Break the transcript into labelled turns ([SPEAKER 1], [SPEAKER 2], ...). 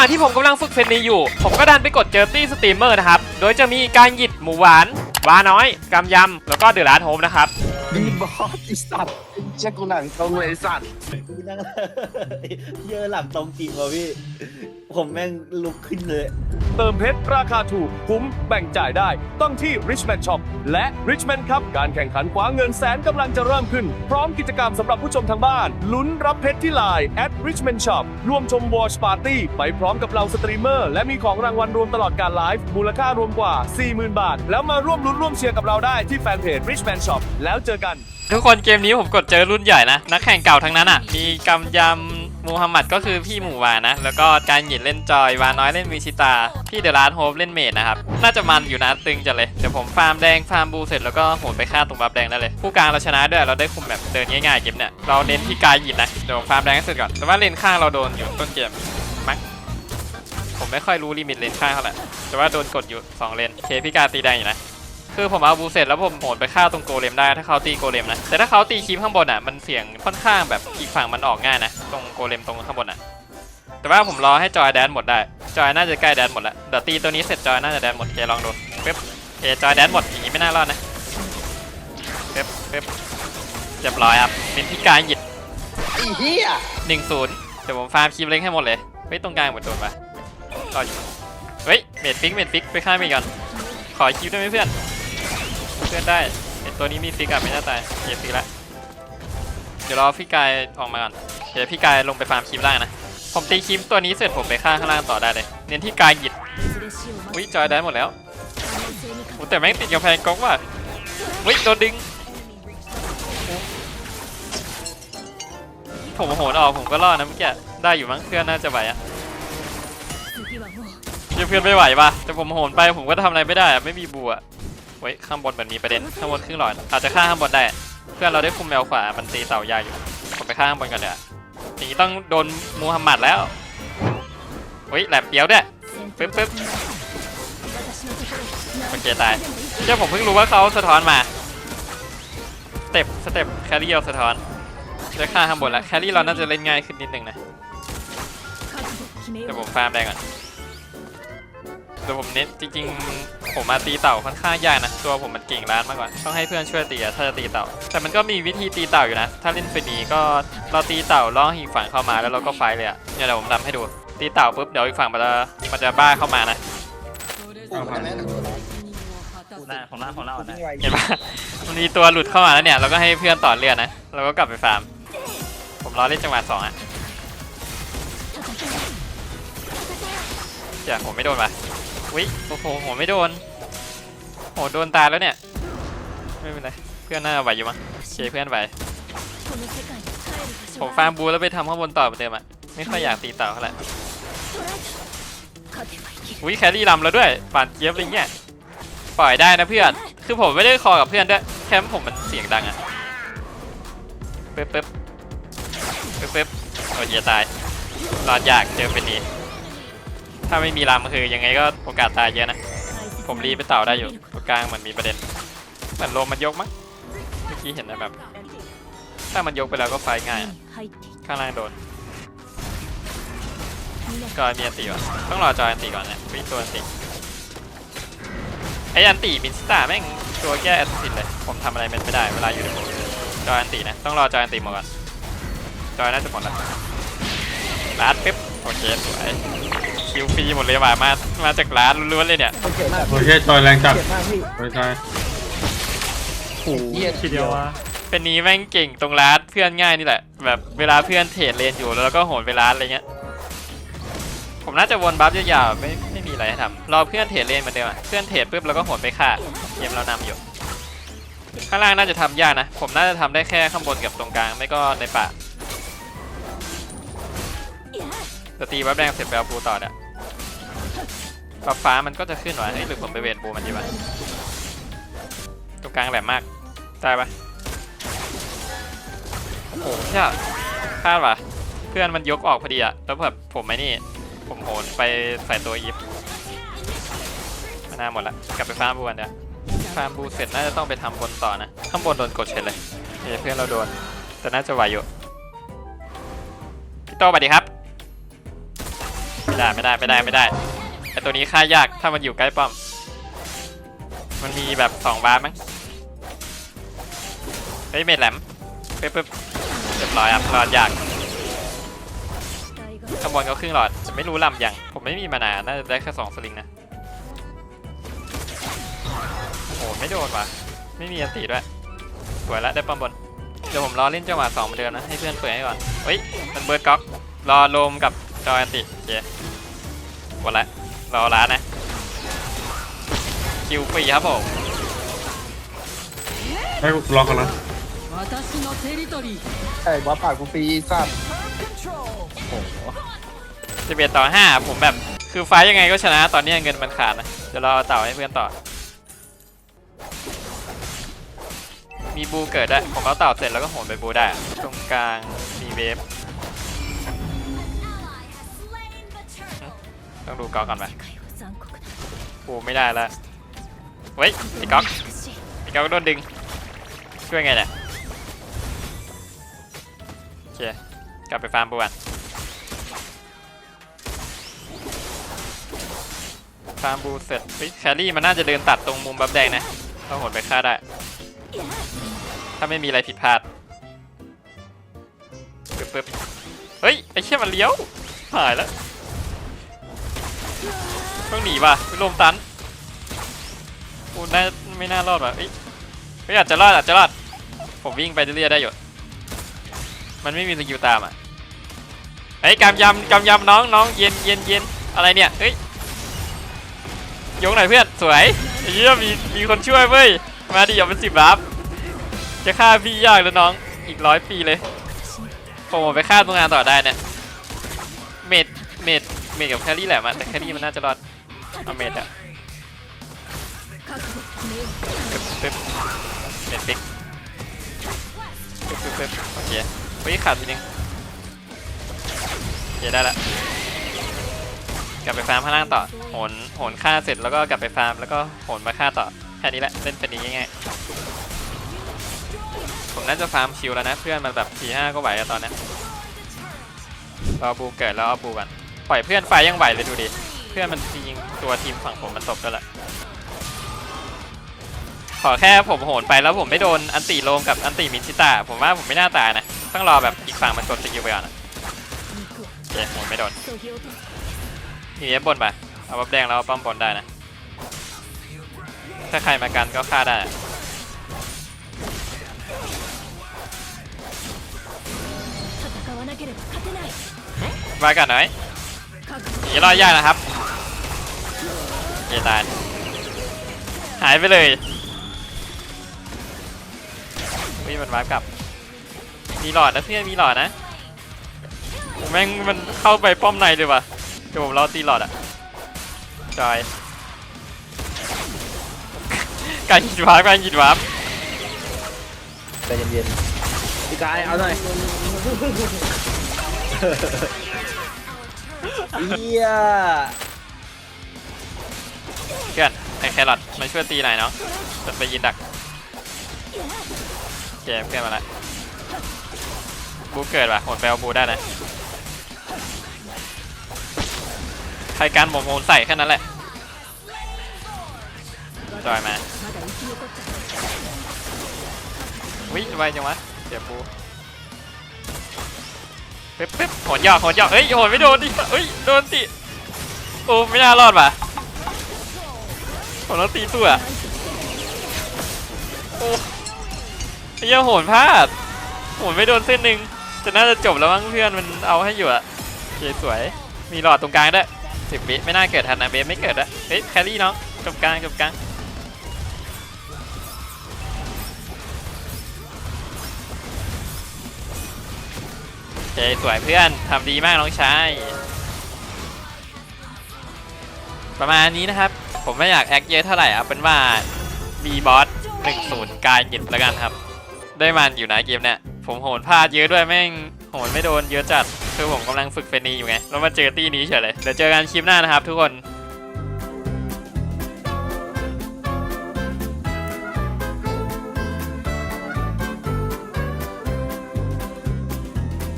[SPEAKER 1] ว่างที่ผมกำลังฝึกเฟนนี้อยู่ ผมก็ดันไปกดเจอตี้สตรีมเมอร์นะครับ โดยจะมีการหยิดหมูหวานวาน้อยกำยำแล้วก็เดือดร้านโฮมนะครับ
[SPEAKER 2] ดีบอสไอสัตว์เช็คกูหนังตรงเลยไอสัตว์
[SPEAKER 3] กูนั่งเยอะหลังตรงจริงว่ะพี่ ผมแม่งลุกขึ้นเลย
[SPEAKER 4] เติมเพชรราคาถูกคุ้มแบ่งจ่ายได้ ต้องที่ Richman Shop และ Richman ครับ การแข่งขันคว้าเงินแสนกำลังจะเริ่มขึ้น พร้อมกิจกรรมสำหรับผู้ชมทางบ้าน ลุ้นรับเพชรที่ไลน์ at Richman Shop ร่วมชม Watch Party ไปพร้อมกับเราสตรีมเมอร์ และมีของรางวัลรวมตลอดการไลฟ์มูลค่ารวมกว่า 40,000 บาท แล้วมาร่วมลุ้นร่วมเชียร์กับเราได้ที่แฟนเพจ Richman Shop แล้วเจอกัน
[SPEAKER 1] ทุกคนเกมนี้ผมกดเจอรุ่นใหญ่นะ นักแข่งเก่าทั้งนั้นอะ มีกำยำ มูฮัมหมัดก็คือพี่หมูหวานะ แล้วก็การหยินเล่นจอยวาน้อยเล่นวิชิตา พี่เดอะร้านโฮปเล่นเมดนะครับ น่าจะมันอยู่นะตึงจัดเลย เดี๋ยวผมฟาร์มแดงฟาร์มบูเสร็จแล้วก็โหนไปฆ่าตรงบัฟแดงได้เลย ผู้กลางเราชนะด้วยเราได้คุมแบบเดินง่ายๆเกมเนี่ย เราเน้นที่กายหยินนะ เดี๋ยวผมฟาร์มแดงให้เสร็จก่อน แต่ว่าเลนข้างเราโดนอยู่ต้นเกมมั้งผมไม่ค่อยรู้ลิมิตเลนข้างเท่าไหร่แต่ว่าโดนกดอยู่สองเลนเคพี่กาตีแดงอยู่นะ คือผมเอาบูเสร็จแล้วผมโหนไปฆ่าตรงโกเลมได้ถ้าเขาตีโกเลมนะ แต่ถ้าเขาตีคีปข้างบนอะมันเสี่ยงค่อนข้างแบบอีกฝั่งมันออกง่ายนะ ตรงโกเลมตรงข้างบนอะ แต่ว่าผมรอให้จอยแดนหมดได้ จอยน่าจะใกล้แดนหมดแล้วเดี๋ยวตีตัวนี้เสร็จจอยน่าจะแดนหมดเคลองดูปึ๊บเคจอยแดนหมดอย่างนี้ไม่น่ารอดนะปึ๊บปึ๊บเรียบร้อยครับเป็นพี่กายหยิด
[SPEAKER 2] ไอ้เหี้ย
[SPEAKER 1] หนึ่งศูนย์เดี๋ยวผมฟาร์มคีปเล็กให้หมดเลยเฮ้ยตรงกลางหมดโดนปะรออยู่เฮ้ยเมดฟิกเมดฟิกไปฆ่าเมดก่อนขอคิวได้ไหมเพื่อน เพื่อนได้ไอตัวนี้มีฟิกอะไม่น่าตายเก็บฟิกละเดี๋ยวรอพี่กายออกมาก่อนเดี๋ยวพี่กายลงไปฟาร์มคลิปล่างนะ ผมตีคลิปตัวนี้เสร็จผมไปฆ่าข้างล่างต่อได้เลย เน้นที่กายหยิดอุ้ยจอยได้หมดแล้วโอ้แต่แม่งติดกำแพงก๊อกว่ะอุ้ยโดนดึงผมโหนออกผมก็รอดนะเมื่อกี้ได้อยู่มั้งเพื่อนน่าจะไหวอะเดี๋ยวเพื่อนไม่ไหวป่ะแต่ผมโหนไปผมก็ทำอะไรไม่ได้ไม่มีบัว ไว้ยข้างบนเหมือนมีประเด็นข้างบนครึ่งหลอดอาจจะฆ่าข้างบนได้ เพื่อนเราได้คุมแมวขวามันตีเต่ายาอยู่ผมไปฆ่าข้างบนกันเดี๋ยวอย่างนี้ต้องโดนมูฮัมหมัดแล้วเฮ้ยแหลมเปียวด้วยปึ๊บปึ๊บโอเคตายเจ้าผมเพิ่งรู้ว่าเขาสะท้อนมาสเต็ปสเต็ปแครี่เอาสะท้อนจะฆ่าข้างบนแล้วแครี่เราน่าจะเล่นง่ายขึ้นนิดนึงนะเดี๋ยวผมฟาร์มแดงก่อนเดี๋ยวผมเน้นจริงๆ ผมมาตีเต่าค่อนข้างยากนะตัวผมมันเก่งร้านมากกว่าต้องให้เพื่อนช่วยตีอะถ้าจะตีเต่า แต่มันก็มีวิธีตีเต่าอยู่นะ ถ้าเล่นเฟนีก็เราตีเต่าล่อให้อีกฝั่งเข้ามาแล้วเราก็ไฟท์เลยอะเนี่ยเดี๋ยวผมทำให้ดูตีเต่าปุ๊บเดี๋ยวอีกฝั่งมันจะมันจะบ้าเข้ามานะ
[SPEAKER 2] กูใช่ไหม
[SPEAKER 3] หน้าของหน้าของหน้าอ่อนนะ
[SPEAKER 1] เห็นปะมันมีตัวหลุดเข้ามาแล้วเนี่ยเราก็ให้เพื่อนต่อเลือดนะเราก็กลับไปฟาร์ม ผมรอเล่นจังหวะสองอะเดี๋ยวผมไม่โดนปะ วิโอ้โหผมไม่โดนโหโดนตาแล้วเนี่ย ไม่เป็นไร เพื่อนน่าไหวอยู่มั้งเคเพื่อนไหวผมฟาร์มบูแล้วไปทำข้างบนต่อเหมือนเดิมอะไม่ค่อยอยากตีเต่าเท่าไหร่อุ้ยแครี่ลำแล้วด้วยป่านเจี๊ยบอะไรเงี้ยปล่อยได้นะเพื่อน คือผมไม่ได้คอกับเพื่อนด้วยแคมป์ผมมันเสียงดังอะเปึ๊บปึ๊บปึ๊บปึ๊บโอ้ยจะตายรอดยากเจอเป็นนี้ ถ้าไม่มีลำคือยังไงก็โอกาสตายเยอะนะ ผมรีบไปเต่าได้อยู่ตรงกลางเหมือนมีประเด็นเหมือนโลมมันยกมั้งเมื่อกี้เห็นนะแบบ ถ้ามันยกไปแล้วก็ไฟง่ายอะข้างล่างโดนก็มีอันตีก่อนต้องรอจอยอันตีก่อนนะวิ่งตัวอันตีไออันตีมินสตาแม่งตัวแก้แอสซินเลย ผมทำอะไรมันไม่ได้เวลาอยู่ในโหมดจอยอันตีนะ ต้องรอจอยอันตีหมดก่อนจอยน่าจะหมดแล้วร้านปึ๊บโอเคสวย คิวฟรีหมดเลยว่ะมามาจากร้านล้วนๆเลยเนี่ย
[SPEAKER 2] มันเจ็บมาก
[SPEAKER 5] โอเคจอยแรงจัด
[SPEAKER 2] เจ็บมากพี่
[SPEAKER 5] ไปจอย
[SPEAKER 2] เหี้ย
[SPEAKER 5] ทีเดียววะ
[SPEAKER 1] เป็นนี้แม่งเก่งตรงร้านเพื่อนง่ายนี่แหละ แบบเวลาเพื่อนเทรดเลนอยู่แล้วเราก็โหนไปร้านอะไรเงี้ยผมน่าจะวนบัฟยาวๆไม่ไม่มีอะไรให้ทำรอเพื่อนเทรดเลนเหมือนเดิมอะเพื่อนเทรดปุ๊บเราก็โหนไปฆ่าเกมเรานำอยู่ข้างล่างน่าจะทำยากนะ ผมน่าจะทำได้แค่ข้างบนกับตรงกลาง ไม่ก็ในป่าจะตีบัฟแดงเสร็จไปเอาบูต่อเนี่ย บัฟฟ้ามันก็จะขึ้นวะเฮ้ยหรือผมไปเวทบูมันดีวะตรงกลางแหลมมากตายปะโอ้โหเชี่ยพลาดวะเพื่อนมันยกออกพอดีอะแล้วแบบผมไม่นี่ผมโหนไปใส่ตัวอีฟมานาหมดละกลับไปฟาร์มบูกันเดี๋ยวฟาร์มบูเสร็จน่าจะต้องไปทำบนต่อนะข้างบนโดนกดเฉยเลยเฮ้ยเพื่อนเราโดนแต่น่าจะไหวอยู่พี่โตสวัสดีครับพี่ได้ไม่ได้ไม่ได้ไม่ได้ ไอตัวนี้ฆ่ายากถ้ามันอยู่ใกล้ป้อม มันมีแบบสองบาร์มั้งเฮ้ยเมดแหลมปึ๊บปึ๊บเรียบร้อยครับรอดยากขบวนก็ครึ่งหลอดจะไม่รู้ลำยัง ผมไม่มีมานาน่าจะได้แค่สองสลิงนะโอ้โหไม่โดนว่ะไม่มีอันตีด้วยสวยล้วได้ป้อมบนเดี๋ยวผมรอเล่นจังหวะสองเหมือนเดิมนะให้เพื่อนเปิดให้ก่อนเฮ้ยมันเบิร์ดก๊อกรอโลมกับจอยอันติโอเคหมดละ รอร้านนะ คิวฟรีครับผม
[SPEAKER 5] ให้ล็อกกันนะ
[SPEAKER 2] ไอ้บอสปากกูฟรีสั้
[SPEAKER 3] นจะ
[SPEAKER 1] เบียดต่อห้าผมแบบ คือไฟยังไงก็ชนะตอนนี้เงินมันขาดนะเดี๋ยวรอเต่าให้เพื่อนต่อ มีบูเกิดได้ของเอาเต่าเสร็จแล้วก็โหนไปบูได้ ตรงกลางมีเวฟ ต้องดูก๊อกก่อนไหม
[SPEAKER 6] โอ้
[SPEAKER 1] ไม่ได้แล้วเฮ้ยไอ้ก๊อกไอ้ก๊อกโดนดึง ช่วยไงเนี่ยโอเคกลับไปฟาร์มปวนฟาร์มบูเสร็จแครี่มันน่าจะเดินตัดตรงมุมบับแดงนะต้องหดไปฆ่าได้ ถ้าไม่มีอะไรผิดพลาดปึ๊บเฮ้ย ไอ้เชี่ยมันเลี้ยวหายแล้ว ต้องหนีว่ะไปลมตันโอ้น่าไม่น่ารอดว่ะเฮ้ยเฮ้ยอาจจะรอดอาจจะรอดผมวิ่งไปเรื่อยๆได้อยู่มันไม่มีสกิลตามอะเฮ้ยกำยำกำยำน้องน้องเย็นเย็นเย็นอะไรเนี่ยเฮ้ยยกหน่อยเพื่อนสวยเหี้ยมีมีคนช่วยเว้ยมาดิอย่าเป็นสิบรับจะฆ่าพี่ยากเลยน้องอีกร้อยปีเลยผมเอาไปฆ่าตรงงานต่อได้เนี่ยเมดเมดเมดกับแครี่แหละมันแต่แครี่มันน่าจะรอด เอาเมดอะ
[SPEAKER 6] เป๊
[SPEAKER 1] ปเมดปิกเป๊ปเป๊ปโอเคเฮ้ขาดนิดนึงเย้ได้ละกลับไปฟาร์มข้างล่างต่อโหนโหนฆ่าเสร็จแล้วก็กลับไปฟาร์มแล้วก็โหนมาฆ่าต่อแค่นี้แหละเล่นเป็นนี้ง่ายๆผมน่าจะฟาร์มชิวแล้วนะ เพื่อนมันแบบทีห้าก็ไหวแล้วตอนนี้รอบูเกิดแล้วเอาบูกันปล่อยเพื่อนไฟยังไหวเลยดูดิ เพื่อนมันจริงตัวทีมฝั่งผมมันตกก็แหละขอแค่ผมโหนไปแล้วผมไม่โดนอันติโลมกับอันติมินชิตาผมว่าผมไม่น่าตายนะ ต้องรอแบบอีกฝั่งมันกดสกิลไปก่อนโอเคผมไม่โดนทีนี้บนไปเอาบับแดงแล้วป้อมบนได้นะ ถ้าใครมากันก็ฆ่าได้มากันหน่อยหนีารอยยากนะครับ เยตาย หายไปเลยวิ่งมันวาร์ปกลับ มีหลอดนะเพื่อนมีหลอดนะแม่งมันเข้าไปป้อมในเลยว่ะเดี๋ยวผมรอตีหลอดอะจอยการหินวาร์ปการหินวาร์ป
[SPEAKER 3] ใจเย็น
[SPEAKER 2] พี่กายเอาหน่อย
[SPEAKER 3] ๆเฮีย
[SPEAKER 1] เพื่อนไอแครอทมาช่วยตีหน่อยเนาะจะไปยินดักเกมเพื่อนมาแล้วบูเกิดว่ะหมดแปลบูได้นะใครการหมกโมนใส่แค่นั้นแหละจอยมาวิ่งไปจังวะเดี๋ยวบูเป๊บเป๊บหอนยอกหอนยอกเฮ้ยโหนไม่โดนดิเฮ้ยโดนติโอ้ไม่น่ารอดว่ะ ผมต้องตีตัวโอ้ไอ้เหี้ยโหนพลาดโหนไม่โดนเส้นหนึ่งจะน่าจะจบแล้วมั้งเพื่อนมันเอาให้อยู่อะเคสวย มีหลอดตรงกลางด้วยสิบวิไม่น่าเกิดทันนะเบฟไม่เกิดอะเฮ้ยแครี่น้องจบกลางจบกลางเคสวยเพื่อนทำดีมากน้องชายประมาณนี้นะครับ ผมไม่อยากแอคเยอะเท่าไหร่เอาเป็นว่ามีบอสหนึ่งศูนย์กายหยิบแล้วกันครับ ได้มันอยู่นะเกมเนี่ย ผมโหนพลาดเยอะด้วยแม่งโหนไม่โดนเยอะจัด คือผมกำลังฝึกเฟนีอยู่ไง แล้วมาเจอตี้นี้เฉยเลย เดี๋ยวเจอกันคลิปหน้านะครับทุกคน